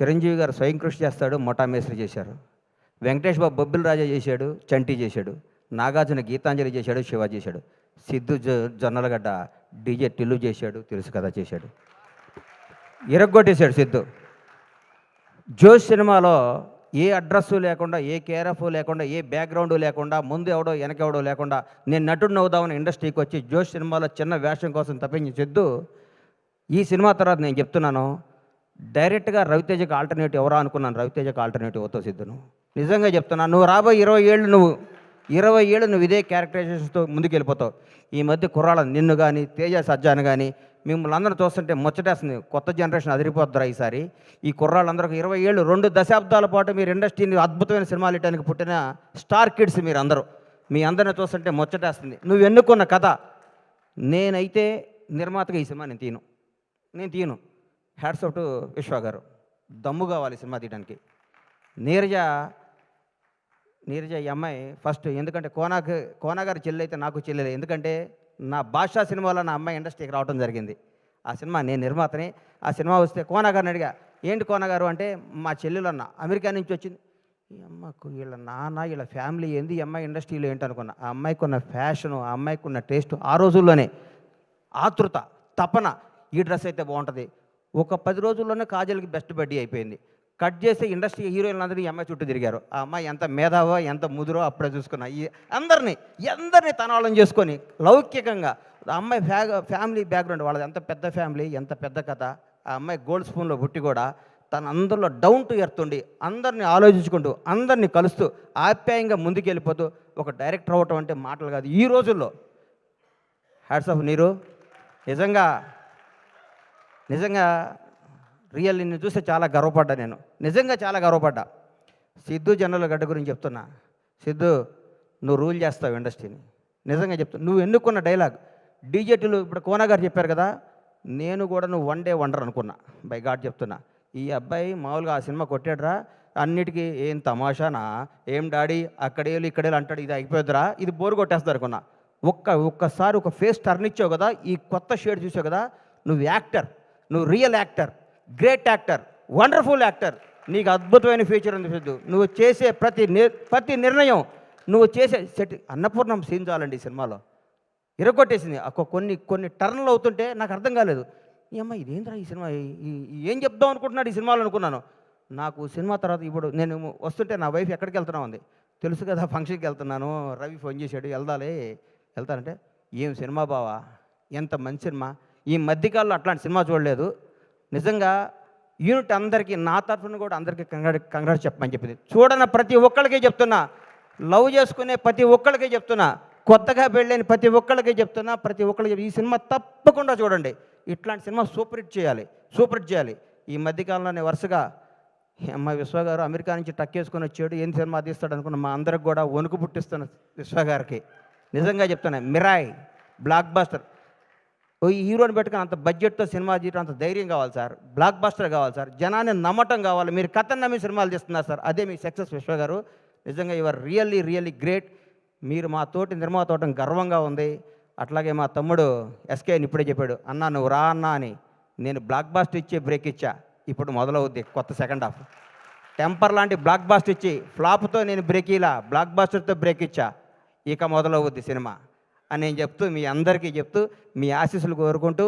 చిరంజీవి గారు స్వయం కృషి చేస్తాడు మొటామేశ్వరి చేశారు. వెంకటేష్ బాబు బొబ్బిల్ రాజా చేశాడు చంటి చేశాడు నాగార్జున గీతాంజలి చేశాడు శివ చేశాడు సిద్ధు జొన్నలగడ్డ డీజే టిల్లు చేశాడు తెలుసు కదా చేశాడు. ఇరగ్గొట్టేశాడు సిద్ధు. జోష్ సినిమాలో ఏ అడ్రస్సు లేకుండా ఏ కేరఫ్ లేకుండా ఏ బ్యాక్గ్రౌండ్ లేకుండా ముందు ఎవడో వెనకెవడో లేకుండా నేను నటుడు నవ్వుదామని ఇండస్ట్రీకి వచ్చి జోష్ సినిమాలో చిన్న వేషం కోసం తప్పించి సిద్ధు ఈ సినిమా తర్వాత నేను చెప్తున్నాను డైరెక్ట్గా రవితేజకి ఆల్టర్నేటివ్ ఎవరా అనుకున్నాను రవితేజకి ఆల్టర్నేటివ్ అవుతావు సిద్ధును? నిజంగా చెప్తున్నాను నువ్వు రాబోయే ఇరవై ఏళ్ళు నువ్వు ఇరవై ఏళ్ళు నువ్వు ఇదే క్యారెక్టరైజేషన్స్తో ముందుకెళ్ళిపోతావు. ఈ మధ్య కుర్రాళ్ళ నిన్ను కానీ తేజ సజ్జాను కానీ మిమ్మల్ని అందరూ చూస్తుంటే ముచ్చటేస్తుంది కొత్త జనరేషన్ అదిరిపోద్దురా ఈసారి? ఈ కుర్రాళ్ళందరూ ఇరవై ఏళ్ళు రెండు దశాబ్దాల పాటు మీరు ఇండస్ట్రీని అద్భుతమైన సినిమాలు ఇవ్వడానికి పుట్టిన స్టార్ కిడ్స్ మీరు అందరూ మీ అందరిని చూస్తుంటే ముచ్చటేస్తుంది. నువ్వు ఎన్నుకున్న కథ నేనైతే నిర్మాతగా ఈ సినిమా నేను తీను నేను తీయను. హ్యాట్స్ ఆఫ్ టు విశ్వ గారు దమ్ము కావాలి సినిమా తీయడానికి నీరజ నీరజ ఈ అమ్మాయి ఫస్ట్ ఎందుకంటే కోనాకి కోనా గారి చెల్లి అయితే నాకు చెల్లెలే. ఎందుకంటే నా భాషా సినిమాలో నా అమ్మాయి ఇండస్ట్రీకి రావడం జరిగింది. ఆ సినిమా నేను నిర్మాతని. ఆ సినిమా వస్తే కోనా గారిని అడిగా ఏంటి కోనా గారు అంటే మా చెల్లెలు అన్న అమెరికా నుంచి వచ్చింది. ఈ అమ్మకు వీళ్ళ నాన్న వీళ్ళ ఫ్యామిలీ ఏంది? ఈ అమ్మాయి ఇండస్ట్రీలో ఏంటనుకున్నా ఆ అమ్మాయికి ఉన్న ఫ్యాషను ఆ అమ్మాయికి ఉన్న టేస్ట్ ఆ రోజుల్లోనే ఆతృత తపన ఈ డ్రెస్ అయితే బాగుంటుంది. ఒక పది రోజుల్లోనే కాజల్కి బెస్ట్ బడ్డీ అయిపోయింది. కట్ చేసే ఇండస్ట్రీ హీరోయిన్లు అందరూ ఈ అమ్మాయి చుట్టూ తిరిగారు. ఆ అమ్మాయి ఎంత మేధావో ఎంత ముదురో అప్పుడే చూసుకున్నా ఈ అందరినీ అందరినీ తనాళం చేసుకొని లౌకికంగా ఆ అమ్మాయి ఫ్యా ఫ్యామిలీ బ్యాక్గ్రౌండ్ వాళ్ళది ఎంత పెద్ద ఫ్యామిలీ ఎంత పెద్ద కథ ఆ అమ్మాయి గోల్డ్ స్పూన్లో పుట్టి కూడా తన అందరిలో డౌన్ టు ఎర్త్ ఉండి అందరినీ ఆలోచించుకుంటూ అందరినీ కలుస్తూ ఆప్యాయంగా ముందుకెళ్ళిపోతూ ఒక డైరెక్టర్ అవ్వటం అంటే మాటలు కాదు. ఈ రోజుల్లో హ్యాట్స్ ఆఫ్ నీరు నిజంగా నిజంగా రియల్ నిన్ను చూస్తే చాలా గర్వపడ్డా నేను. నిజంగా చాలా గర్వపడ్డా. సిద్ధు జనరల్ గడ్డ గురించి చెప్తున్నా. సిద్ధు నువ్వు రూల్ చేస్తావు ఇండస్ట్రీని. నిజంగా చెప్తా నువ్వు ఎన్నుకున్న డైలాగ్. డీజేటీలు ఇప్పుడు కోన గారు చెప్పారు కదా నేను కూడా నువ్వు వన్ డే వండర్ అనుకున్నా. బై గాడ్ చెప్తున్నా. ఈ అబ్బాయి మామూలుగా ఆ సినిమా కొట్టాడురా అన్నిటికీ ఏం తమాషానా ఏం డాడీ అక్కడేళ్ళు ఇక్కడేళ్ళు అంటాడు ఇది అయిపోద్దిరా ఇది బోరు కొట్టేస్తారు అనుకున్నా. ఒక్క ఒక్కసారి ఒక ఫేస్ టర్న్ ఇచ్చావు కదా ఈ కొత్త షేడ్ చూసావు కదా నువ్వు యాక్టర్. నువ్వు real actor great actor wonderful actor నీకు అద్భుతమైన ఫ్యూచర్ ఉంది సిద్ధు. నువ్వు చేసే ప్రతి నిర్ ప్రతి నిర్ణయం నువ్వు చేసే సెట్ అన్నపూర్ణం సీన్ చాలండి ఈ సినిమాలో. ఇరగొట్టేసింది. కొన్ని కొన్ని టర్న్లు అవుతుంటే నాకు అర్థం కాలేదు. ఈ అమ్మ ఇదేంద్రా ఈ సినిమా? ఏం చెప్దాం అనుకుంటున్నాడు ఈ సినిమాలో? అనుకున్నాను. నాకు సినిమా తర్వాత ఇప్పుడు నేను వస్తుంటే నా వైఫ్ ఎక్కడికి వెళ్తున్నా ఉంది తెలుసు కదా ఫంక్షన్కి వెళ్తున్నాను. రవి ఫోన్ చేశాడు. వెళ్దాలే. వెళ్తానంటే ఏం సినిమా బావా? ఎంత మంచి సినిమా? ఈ మధ్యకాలంలో అట్లాంటి సినిమా చూడలేదు. నిజంగా యూనిట్ అందరికీ నా తరఫున కూడా అందరికీ కంగ్రాట్ కంగ్రాట్ చెప్పమని చెప్పింది. చూడన ప్రతి ఒక్కరికి చెప్తున్నా. లవ్ చేసుకునే ప్రతి ఒక్కరికి చెప్తున్నా. కొత్తగా పెళ్ళైన ప్రతి ఒక్కరికి చెప్తున్నా. ప్రతి ఒక్కళ్ళకి ఈ సినిమా తప్పకుండా చూడండి. ఇట్లాంటి సినిమా సూపర్ హిట్ చేయాలి. సూపర్ హిట్ చేయాలి. ఈ మధ్యకాలంలోనే వరుసగా అమ్మ విశ్వ గారు అమెరికా నుంచి టక్కేసుకొని వచ్చాడు. ఏం సినిమా తీస్తాడు అనుకున్న మా అందరికి కూడా వణుకు పుట్టిస్తున్న విశ్వ గారికి. నిజంగా చెప్తున్నా. Mirai blockbuster. ఈ హీరోని పెట్టుకుని అంత బడ్జెట్తో సినిమా తీయడం అంత ధైర్యం కావాలి సార్. బ్లాక్ బస్టర్ కావాలి సార్. జనాన్ని నమ్మటం కావాలి. మీరు కథను నమ్మి సినిమాలు తీస్తున్నారు సార్. అదే మీ సక్సెస్ విశ్వ గారు. నిజంగా యువర్ రియల్లీ రియల్లీ గ్రేట్ మీరు మా తోటి నిర్మాత అవటం గర్వంగా ఉంది. అట్లాగే మా తమ్ముడు ఎస్కే అని ఇప్పుడే చెప్పాడు. అన్నా నువ్వు రా అన్నా అని నేను బ్లాక్ బాస్ట్ ఇచ్చే బ్రేక్ ఇచ్చా. ఇప్పుడు మొదలవుద్ది కొత్త సెకండ్ హాఫ్ టెంపర్ లాంటి బ్లాక్ బాస్ట్ ఇచ్చి ఫ్లాప్తో నేను బ్రేక్ ఇలా బ్లాక్ బాస్టర్తో బ్రేక్ ఇచ్చా. ఇక మొదలవుద్ది సినిమా. అని నేను చెప్తూ మీ అందరికీ చెప్తూ మీ ఆశీస్సులు కోరుకుంటూ